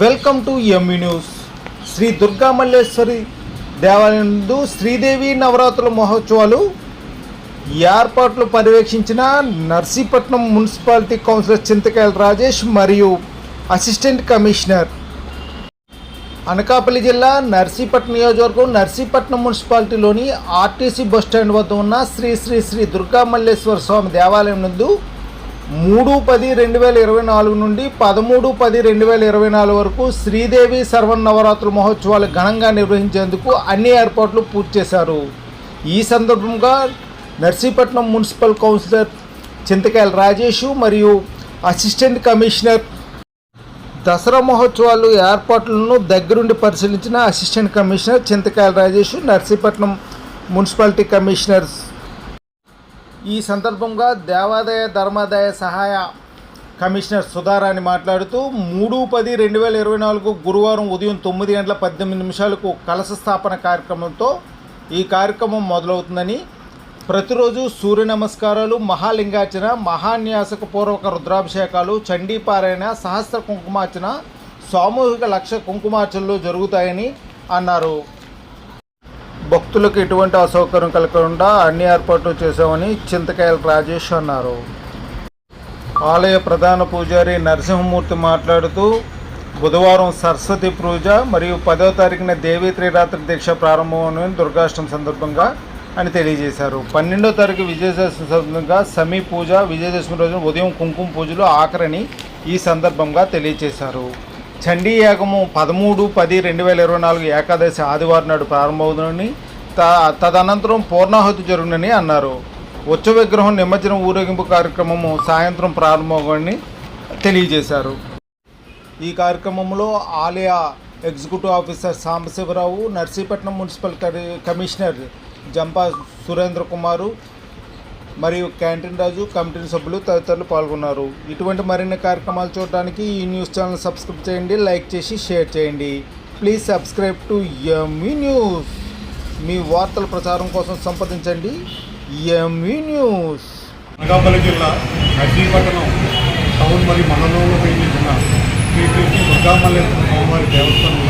Welcome to ME news Sri Durga Malleswari దేవాలయం నందు శ్రీదేవి నవరాత్రుల మహోత్సవాలు ఏర్పాట్లు పర్యవేక్షించిన నర్సీపట్నం మున్సిపాలిటీ కౌన్సిలర్ చింతకాయల రాజేష్ మరియు అసిస్టెంట్ కమిషనర్. అనకాపల్లి జిల్లా నర్సీపట్నం నియోజకవర్గం నర్సీపట్నం మున్సిపాలిటీలోని ఆర్టీసీ బస్టాండ్ వద్ద ఉన్న శ్రీ శ్రీ శ్రీ దుర్గా మల్లేశ్వర స్వామి దేవాలయం నందు మూడు పది రెండు వేల ఇరవై నాలుగు నుండి పదమూడు పది రెండు వేల ఇరవై నాలుగు వరకు శ్రీదేవి సర్వనవరాత్రుల మహోత్సవాలు ఘనంగా నిర్వహించేందుకు అన్ని ఏర్పాట్లు పూర్తి చేశారు. ఈ సందర్భంగా నర్సీపట్నం మున్సిపల్ కౌన్సిలర్ చింతకాయల రాజేషు మరియు అసిస్టెంట్ కమిషనర్ దసరా మహోత్సవాలు ఏర్పాట్లను దగ్గరుండి పరిశీలించిన assistant commissioner Chintakayala Rajesh Narsipatnam municipality commissioner ఈ సందర్భంగా దేవాదాయ ధర్మాదాయ సహాయ కమిషనర్ సుధారాణి మాట్లాడుతూ మూడు పది రెండు వేల ఇరవై నాలుగు గురువారం ఉదయం తొమ్మిది గంటల పద్దెనిమిది నిమిషాలకు కలశ స్థాపన కార్యక్రమంతో ఈ కార్యక్రమం మొదలవుతుందని ప్రతిరోజు సూర్య నమస్కారాలు మహాలింగార్చన మహాన్యాసక పూర్వక రుద్రాభిషేకాలు చండీపారాయణ సహస్ర కుంకుమార్చన సామూహిక లక్ష కుంకుమార్చనలు జరుగుతాయని అన్నారు. భక్తులకు ఎటువంటి అసౌకర్యం కలగకుండా అన్ని ఏర్పాట్లు చేశామని చింతకాయల రాజేష్ అన్నారు. ఆలయ ప్రధాన పూజారి నరసింహమూర్తి మాట్లాడుతూ బుధవారం సరస్వతి పూజ మరియు పదో తారీఖున దేవీ త్రిరాత్రి దీక్ష ప్రారంభమైన దుర్గాష్టమి సందర్భంగా అని తెలియజేశారు. పన్నెండో తారీఖు విజయదశమి సందర్భంగా సమీ పూజ విజయదశమి రోజున ఉదయం కుంకుమ పూజలు ఆఖరని ఈ సందర్భంగా తెలియజేశారు. చండీ యాగము పదమూడు పది రెండు వేల ఇరవై నాలుగు ఏకాదశి ఆదివారం నాడు ప్రారంభమవుతుందని త తదనంతరం పూర్ణాహుతి జరుగునని అన్నారు. ఉచ్చ విగ్రహం నిమజ్జనం ఊరేగింపు కార్యక్రమము సాయంత్రం ప్రారంభమని తెలియజేశారు. ఈ కార్యక్రమంలో ఆలయ executive officer Sambasivarao Narsipatnam municipal commissioner Jampa Surendra Kumar మరియు క్యాంటీన్ రాజు కమిటీ సభ్యులు తదితరులు పాల్గొన్నారు. ఇటువంటి మరిన్ని కార్యక్రమాలు చూడడానికి ఈ న్యూస్ ఛానల్ సబ్స్క్రైబ్ చేయండి లైక్ చేసి షేర్ చేయండి. Please subscribe to ME news మీ వార్తల ప్రచారం కోసం సంప్రదించండి. ఎంఈ న్యూస్ అనకాపల్లి జిల్లా నర్సీపట్నం టౌన్ మరియు మండలంలో పనిచేసిన శ్రీ శ్రీ శ్రీ దుర్గామల్లేశ్వర స్వామివారి దేవస్థానం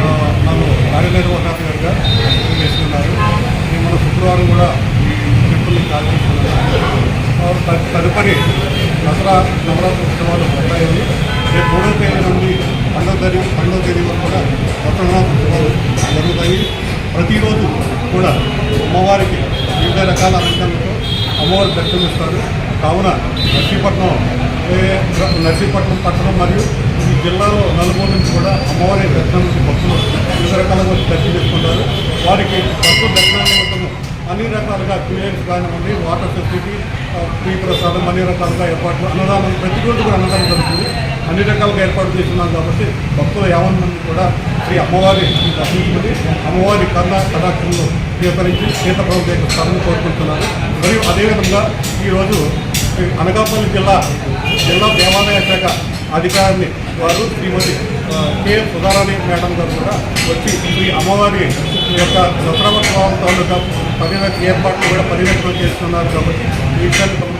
ఆ, నన్ను కార్యనిర్వాహకులుగా చేస్తున్నారు ఈ మన శుక్రవారం కూడా ఈ టెంపుల్ని కార్యనిర్వహిస్తున్నారు తదుపరి దసరా నవరాత్రి ఉత్సవాలు ఉంటాయని రేపు మూడో తేదీ నుండి పండవ తేదీ పండవ తేదీ వరకు కూడా దసరా నవరాత్రి ఉత్సవాలు జరుగుతాయి. ప్రతిరోజు కూడా అమ్మవారికి వివిధ రకాల అలంకరణలతో అమ్మవారి దర్శనమిస్తారు. కావున నర్సీపట్నం నర్సీపట్నం పట్టణం మరియు ఈ జిల్లాలో నలుగురు నుంచి కూడా అమ్మవారి దర్శనం నుంచి భక్తులు వివిధ రకాలుగా దర్శనం చేసుకుంటారు వారికి భక్తుల దర్శనాన్ని నిమిత్తము అన్ని రకాలుగా క్లియర్స్ కానివ్వండి వాటర్ ఫెసిలిటీ ఆ, ఫ్రీ ప్రసాదం అన్ని రకాలుగా ఏర్పాట్లు అన్నదానం ప్రతిరోజు కూడా అన్నదానం జరుగుతుంది. అన్ని రకాలుగా ఏర్పాటు చేస్తున్నాం కాబట్టి భక్తులు యావన్ మంది కూడా శ్రీ అమ్మవారి దర్శించుకుని అమ్మవారి కర్ణ కటాక్షంలో స్వీకరించి సీతప్రభు యొక్క స్థానం కోరుకుంటున్నారు. మరియు అదేవిధంగా ఈరోజు అనకాపల్లి జిల్లా జిల్లా దేవాలయ శాఖ అధికారిని వారు శ్రీమతి ఆ, కె సుధారాణి మేడం గారు కూడా వచ్చి ఈ అమ్మవారి యొక్క దసరా ఉత్సవం తాలూకా పర్యవేక్షణ ఏర్పాట్లు కూడా పర్యవేక్షణ చేస్తున్నారు కాబట్టి ఈ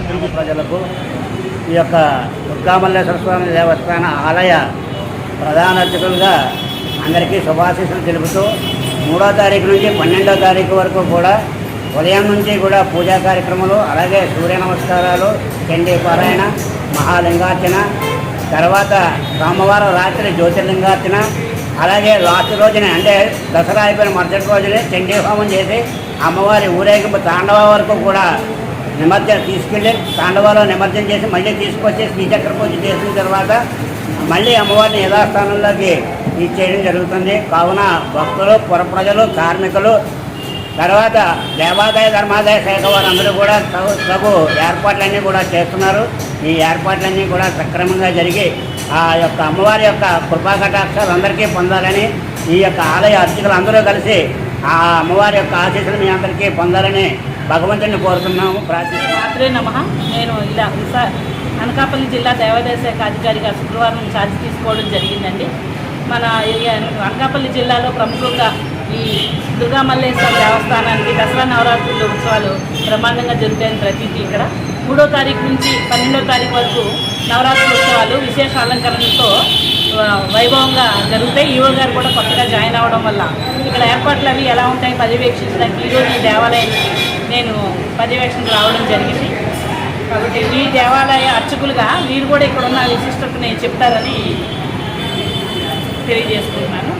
తెలుగు ప్రజలకు ఈ యొక్క దుర్గామల్లేశ్వర స్వామి దేవస్థాన ఆలయ ప్రధాన అర్చకులుగా అందరికీ శుభాశీస్సులు తెలుపుతూ మూడో తారీఖు నుంచి పన్నెండో తారీఖు వరకు కూడా ఉదయం నుంచి కూడా పూజా కార్యక్రమాలు అలాగే సూర్య నమస్కారాలు చండీ పారాయణ మహాలింగార్చన తర్వాత సోమవారం రాత్రి జ్యోతిర్లింగార్చన అలాగే లాస్ట్ రోజున అంటే దసరా అయిపోయిన మరుసటి రోజునే చండీ హోమం చేసి అమ్మవారి ఊరేగింపు తాండవ వరకు కూడా నిమజ్జనం తీసుకెళ్ళి తాండవలో నిమజ్జనం చేసి మళ్ళీ తీసుకొచ్చి శ్రీచక్ర పూజ చేసిన తర్వాత మళ్ళీ అమ్మవారిని యథాస్థానంలోకి ఇచ్చేయడం జరుగుతుంది. కావున భక్తులు పుర ప్రజలు కార్మికులు తర్వాత దేవాదాయ ధర్మాదాయ శాఖ వారందరూ కూడా తగు తగు ఏర్పాట్లన్నీ కూడా చేస్తున్నారు. ఈ ఏర్పాట్లన్నీ కూడా సక్రమంగా జరిగి ఆ యొక్క అమ్మవారి యొక్క కృపాకటాక్షాలు అందరికీ పొందాలని ఈ యొక్క ఆలయ అర్చకులు అందరూ కలిసి ఆ అమ్మవారి యొక్క ఆశీస్సులు మీ అందరికీ పొందాలని భగవంతుని కోరుతున్నాము. ప్రార్థిస్తున్నాము. మాత్రే నమ. నేను ఇలా అనకాపల్లి జిల్లా దేవాదాయ శాఖ అధికారిగా శుక్రవారం ఛార్జ్ తీసుకోవడం జరిగిందండి. మన అనకాపల్లి జిల్లాలో ప్రముఖంగా ఈ దుర్గా మల్లేశ్వర దేవస్థానానికి దసరా నవరాత్రుల ఉత్సవాలు బ్రహ్మాండంగా జరుగుతాయని ప్రతీతి ఇక్కడ. మూడో తారీఖు నుంచి పన్నెండో తారీఖు వరకు నవరాత్రి ఉత్సవాలు విశేష అలంకరణలతో వైభవంగా జరుగుతాయి. ఈవో గారు కూడా కొత్తగా జాయిన్ అవ్వడం వల్ల ఇక్కడ ఏర్పాట్లు అవి ఎలా ఉంటాయి పర్యవేక్షించడానికి ఈరోజు ఈ దేవాలయానికి నేను పర్యవేక్షణకు రావడం జరిగింది. కాబట్టి ఈ దేవాలయ అర్చకులుగా మీరు కూడా ఇక్కడ ఉన్న విశిష్టతని చెప్తారని తెలియజేసుకుంటున్నాను.